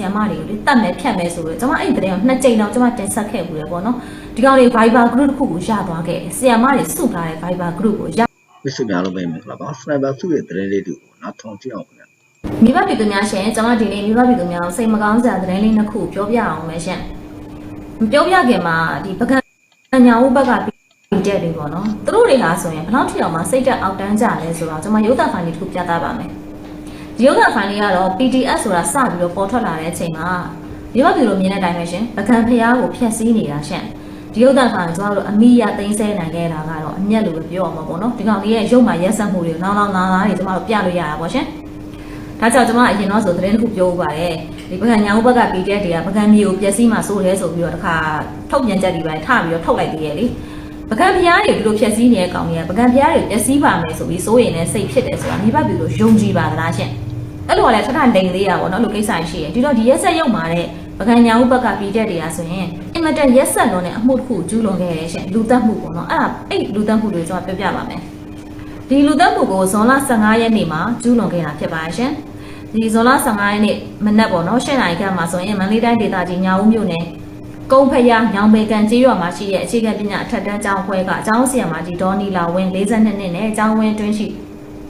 ဆီယမတွေကိုလေတတ်မယ်ဖြတ်မယ်ဆိုပြီးကျွန်မအဲ့ဒီတဲ့ကိုနှစ်ကြိမ်တော့ကျွန်မတင်ဆက်ခဲ့ဘူးလေပေါ့နော်ဒီကောင်တွေ Viber group တစ်ခုကိုရသွားခဲ့တယ်ဆီယမတွေစုထားတဲ့ Viber group ကိုရဝိစုများလုံးပဲမင်္ဂလာပါစနိုက်ပါစုရဲ့တရင်လေးတွေကိုနားထောင်ကြည့်အောင်ခင်ဗျာမိဘပြည်သူများရှင်ကျွန်မဒီနေ့မိဘပြည်သူများကိုစိတ်မကောင်းစရာသတင်းလေးနှစ်ခုပြောပြအောင်မယ်ရှင်မပြောပြခင်မှာဒီပကံညာဦးဘက်ကပြည်တဲ့တွေပေါ့နော်သူတို့တွေဟာဆိုရင်ဘယ်လောက်ထိအောင်မှစိတ်တက်အောက်တန်းကြလဲဆိုတော့ကျွန်မရုပ်သံဖိုင်လေးတစ်ခုပြသပါမယ် ဒီရုပ်သံဖိုင်လေးကတော့ PDF ဆိုတာစပြီးတော့ပေါ်ထွက်လာတဲ့အချိန်မှာမိဘပြည်သူတို့မြင်တဲ့အတိုင်းပဲရှင်ပကံဖျားကိုဖျက်ဆီးနေတာရှင်ဒီရုပ်သံဖိုင်ကျွန်တော်တို့အမိရသိမ်းဆဲနိုင်ခဲ့တာကတော့အမျက်လို့ပဲပြောရမှာပေါ့နော်ဒီကောင်လေးရဲ့ရုပ်မှရက်ဆက်မှုတွေနောင်နောင်နာနာတွေကျွန်တော်တို့ပြလို့ရတာပေါ့ရှင်ဒါကြောင့်ကျွန်မအရင်တော့ဆိုသတင်းတစ်ခုပြောဥပါတယ်ဒီပကံညာဥဘက်က PDF တွေကပကံမျိုးကိုပျက်စီးမှစိုးတယ်ဆိုပြီးတော့တခါထုတ်ပြန်ချက်တွေပဲထပြီးတော့ထုတ်လိုက်သေးရဲ့လေပကံဖျားတွေဒီလိုပျက်စီးနေတဲ့ကောင်တွေကပကံဖျားတွေပျက်စီးပါမယ်ဆိုပြီးစိုးရင်လည်းစိတ်ဖြစ်တယ်ဆိုတာမိဘပြည်လို့ယုံကြည်ပါသလားရှင် အဲ့လိုကလည်းထထလိန်သေးတာပေါ့နော်လို့ကိစ္စရှိရဲ့ဒီတော့ဒီရက်ဆက်ရုံမှာတဲ့ပကံညာဥဘက်က PDF တွေကဆိုရင်အင်မတန်ရက်ဆက်လုံးနဲ့အမှုတစ်ခုကျူးလွန်ခဲ့ရရှင်လူသက်မှုပေါ့နော်အဲ့ဒါအဲ့လူသက်မှုတွေကျွန်တော်ပြောပြပါမယ်ဒီလူသက်မှုကိုဇွန်လ15ရက်နေ့မှာကျူးလွန်ခဲ့တာဖြစ်ပါရှင်ဒီဇွန်လ15ရက်နေ့မနက်ပေါ့နော်၈နာရီခန့်မှာဆိုရင်မန္တလေးတိုင်းဒေသကြီးညောင်ဦးမြို့နယ်ကုန်းဖျားညောင်ပေကန်ကြီးရွာမှာရှိတဲ့အခြေခံပညာအထက်တန်းကျောင်းခွဲကအကျောင်းဆရာမကြီးဒေါ်နီလာဝင်း42နှစ်နဲ့အကျောင်းဝင်းတွင်းရှိ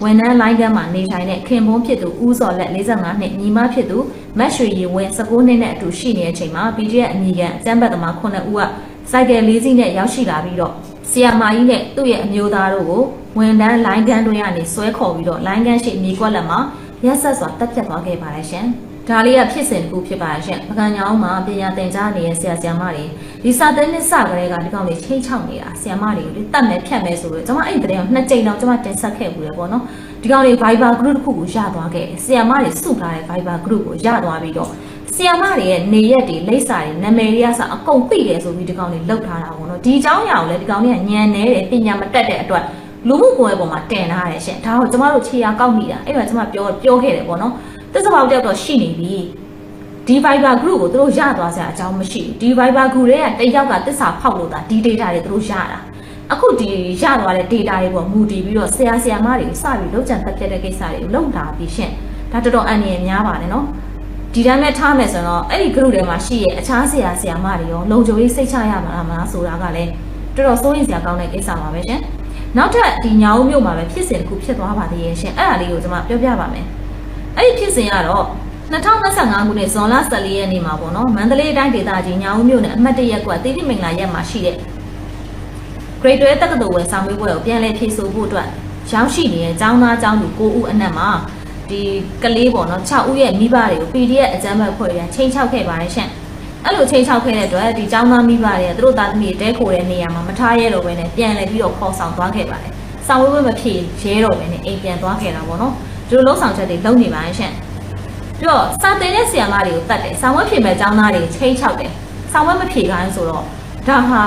ဝန်ထမ်းလိုင်းကမ်းမှာနေထိုင်တဲ့ခင်ပွန်းဖြစ်သူဦးစော်လက်45နှစ်ညီမဖြစ်သူမတ်ရွှေရီဝင်း19နှစ်နဲ့အတူရှိနေတဲ့အချိန်မှာ PDF အမိကန်အကျန်းဘတ်သမား9ဦးကစိုက်ကယ်၄စီးနဲ့ရောက်ရှိလာပြီးတော့ဆီယာမာကြီးနဲ့သူ့ရဲ့အမျိုးသားတို့ကိုဝန်ထမ်းလိုင်းကမ်းတွေကနေဆွဲခေါ်ပြီးတော့လိုင်းကမ်းရှိမြေကွက်လက်မှာရက်ဆက်စွာတက်ပြတ်သွားခဲ့ပါတယ်ရှင်။ ဒါလေးကဖြစ်စဉ်တစ်ခုဖြစ်ပါရဲ့ရှင်။ပကံညောင်းမှာပညာသင်ကြားနေတဲ့ဆရာဆရာမတွေဒီစာသင်နှစ်စကလေးကဒီကောင်တွေချိန်ချောက်နေတာဆရာမတွေကိုလေတတ်မယ်ဖြတ်မယ်ဆိုပြီးကျွန်မအဲ့ဒီတဲ့ကိုနှစ်ကြိမ်တော့ကျွန်မတင်ဆက်ခဲ့ဘူးလေပေါ့နော်။ဒီကောင်တွေ Viber group တစ်ခုကိုရသွားခဲ့တယ်။ဆရာမတွေစုထားတဲ့ Viber group ကိုရသွားပြီးတော့ဆီယာမတွေရဲ့နေရက်တွေလိပ်စာတွေနာမည်တွေကစအကုန်သိတယ်ဆိုပြီးဒီကောင်တွေလောက်ထားတာပေါ့နော်ဒီအကြောင်းအရာကိုလည်းဒီကောင်တွေကညံနေတယ်ပညာမတတ်တဲ့အတွက် လူမှုကွန်ရက်ပေါ်မှာတင်ထားရတယ်ရှင်ဒါကိုကျမတို့ခြေရာကောက်မိတာအဲ့ဒါကျမပြောပြောခဲ့တယ်ပေါ့နော်သစ္စာပေါက်တယောက်တော့ရှိနေပြီဒီ Viber group ကိုသူတို့ရသွားစရာအကြောင်းမရှိဘူးဒီ Viber group တွေကတယောက်ကသစ္စာဖောက်လို့တာဒီ data တွေသူတို့ရတာအခုဒီရသွားတဲ့ data တွေပေါ့မူတည်ပြီးတော့ဆရာဆရာမတွေစပြီးလောက်ကြံတက်ပြတဲ့ကိစ္စတွေကိုလုံလာပြီးရှင်ဒါတော်တော်အန္တရာယ်များပါတယ်နော်ဒီတိုင်းမဲ့ထားမယ်ဆိုတော့အဲ့ဒီ group ထဲမှာရှိရဲ့အခြားဆရာဆရာမတွေရောလုံခြုံရေးစိတ်ချရမှာလားမလားဆိုတာကလည်းတော်တော်စိုးရိမ်စရာကောင်းတဲ့ကိစ္စပါပဲရှင်။ နောက်ထပ်ဒီညောင်မြို့မှာပဲဖြစ်စဉ်တစ်ခုဖြစ်သွားပါသေးရဲ့ရှင်။အဲ့ဒါလေးကိုကျွန်မပြောပြပါမယ်။အဲ့ဒီဖြစ်စဉ်ကတော့2025ခုနှစ်ဇွန်လ14ရက်နေ့မှာပေါ့နော်မန္တလေးတိုင်းဒေသကြီးညောင်မြို့နယ်အမှတ်တရက်ကွာတိတိမင်္ဂလာရက်မှာရှိတဲ့ Grade 12တက္ကသိုလ်ဝယ်ဆောင်မေးပွဲကိုပြန်လည်ဖြည့်ဆို့ဖို့အတွက်ရောက်ရှိနေတဲ့ကျောင်းသားကျောင်းသူ9ဦးအနက်မှာဒီကလေးပေါ့နော်6ဦးရဲ့မိဘတွေကို PDF အကြမ်းဖက်ဖွဲ့ရချိန်ချောက်ခဲ့ပါတယ်ရှင့် အဲ့လိုချိန်ချောက်ခဲ့တဲ့အတွက်ဒီကျောင်းသားမိဘတွေကသူတို့သားသမီးတဲခိုတဲ့နေရာမှာမထားရတော့ဘဲနဲ့ပြန်လည်ပြီးတော့ခေါ်ဆောင်သွားခဲ့ပါတယ်ဆောင်ဝဲဝဲမဖြစ်ရဲတော့ဘဲနဲ့အိမ်ပြန်သွားခဲ့တာပေါ့နော်ဒီလိုလုံးဆောင်ချက်တွေလုပ်နေပါရဲ့ရှင့်ပြီးတော့စာတင်တဲ့ဆရာမတွေကိုတတ်တယ်ဆောင်ဝဲဖြစ်မဲ့ကျောင်းသားတွေချိန်ချောက်တယ်ဆောင်ဝဲမဖြေခိုင်းဆိုတော့ဒါဟာ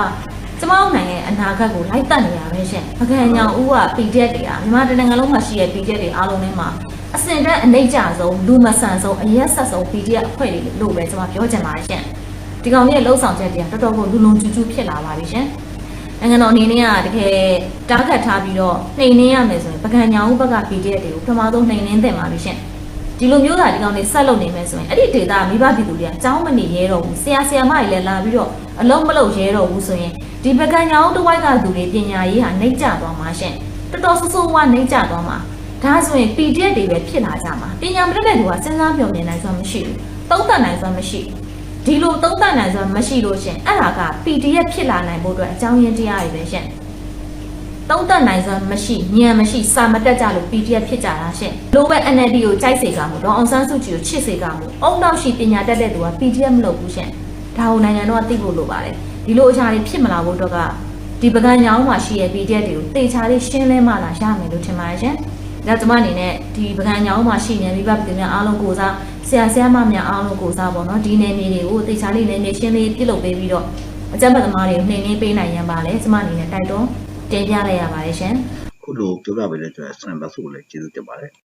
ကျမတို့နိုင်ငံရဲ့အနာဂတ်ကိုလိုက်တက်နေရပဲရှင်။ပကံညောင်ဦးက PDF တွေကမြန်မာတနိုင်ငံလုံးမှာရှိတဲ့ PDF တွေအားလုံးထဲမှာအစင်တဲ့အနှိမ့်ကြဆုံးလူမဆန်ဆုံးအရက်ဆက်ဆုံး PDF အဖွဲ့တွေလို့ပဲကျွန်မပြောချင်ပါတယ်ရှင်။ ဒီကောင်ကြီးရဲ့လှုပ်ဆောင်ချက်တွေကတော်တော်ကိုလူလုံကျူးကျူးဖြစ်လာပါပြီရှင်။နိုင်ငံတော်အနေနဲ့ကတကယ်တားခတ်ထားပြီးတော့နှိမ်နှင်းရမယ်ဆိုရင်ပကံညောင်ဦးဘက်က PDF တွေကိုပထမဆုံးနှိမ်နှင်းသင့်ပါပြီရှင်။ဒီလိုမျိုးသာဒီကောင်တွေဆက်လုပ်နေမယ်ဆိုရင်အဲ့ဒီဒေတာမိဘပြည်သူတွေကကြောင်းမနေရဲတော့ဘူးဆရာဆရာမတွေလည်းလာပြီးတော့အလုံးမလုံးရဲတော့ဘူးဆိုရင်ဒီပကံညာအောင်တစ်ဝိုက်ကသူတွေပညာရေးဟာနှိမ့်ကျသွားမှာရှင်တော်တော်ဆူဆူဝါနှိမ့်ကျသွားမှာဒါဆိုရင် PDF တွေပဲဖြစ်လာကြမှာပညာမတတ်တဲ့သူကစဉ်းစားပြောင်းမြင်နိုင်စွမ်းမရှိဘူးသုံးသပ်နိုင်စွမ်းမရှိ ဒီလိုသုံးသပ်နိုင်စွမ်းမရှိလို့ရှင်အဲ့ဒါက PDF ဖြစ်လာနိုင်ဖို့အတွက်အကြောင်းရင်းတရားတွေပဲရှင်သုံးသပ်နိုင်စွမ်းမရှိဉာဏ်မရှိစာမတက်ကြလို့ PDF ဖြစ်ကြတာရှင်လိုပဲ NLD ကိုကြိုက်စေကမှုတော့အောင်ဆန်းစုကြည်ကိုချစ်စေကမှုအုံနောက်ရှိပညာတတ်တဲ့သူက PDF မလုပ်ဘူးရှင်ဒါကိုနိုင်ငံတော်ကသိဖို့လိုပါတယ်ဒီလိုအရာတွေဖြစ်မလာဖို့အတွက်ကဒီပကံညောင်းမှာရှိရဲ့ PDF တွေကိုတေချာလေးရှင်းလဲမှလာရမယ်လို့ထင်ပါတယ်ရှင် ဒါကျမအနေနဲ့ဒီပကံညောင်းမှာရှိနေမိဘပြည်သူများအားလုံးကိုစားဆရာဆရာမများအားလုံးကိုစားပေါ့နော်ဒီနယ်မြေတွေကိုတေချာလေးနယ်မြေရှင်းလေးပြုလုပ်ပေးပြီးတော့အကြမ်းဖက်သမားတွေကိုနှိမ်နှင်းပေးနိုင်ရန်ပါလေကျမအနေနဲ့တိုက်တွန်းတင်ပြလိုက်ရပါတယ်ရှင်ခုလိုပြောပြပေးတဲ့အတွက်စနိုက်ပါစုကိုလည်းကျေးဇူးတင်ပါတယ်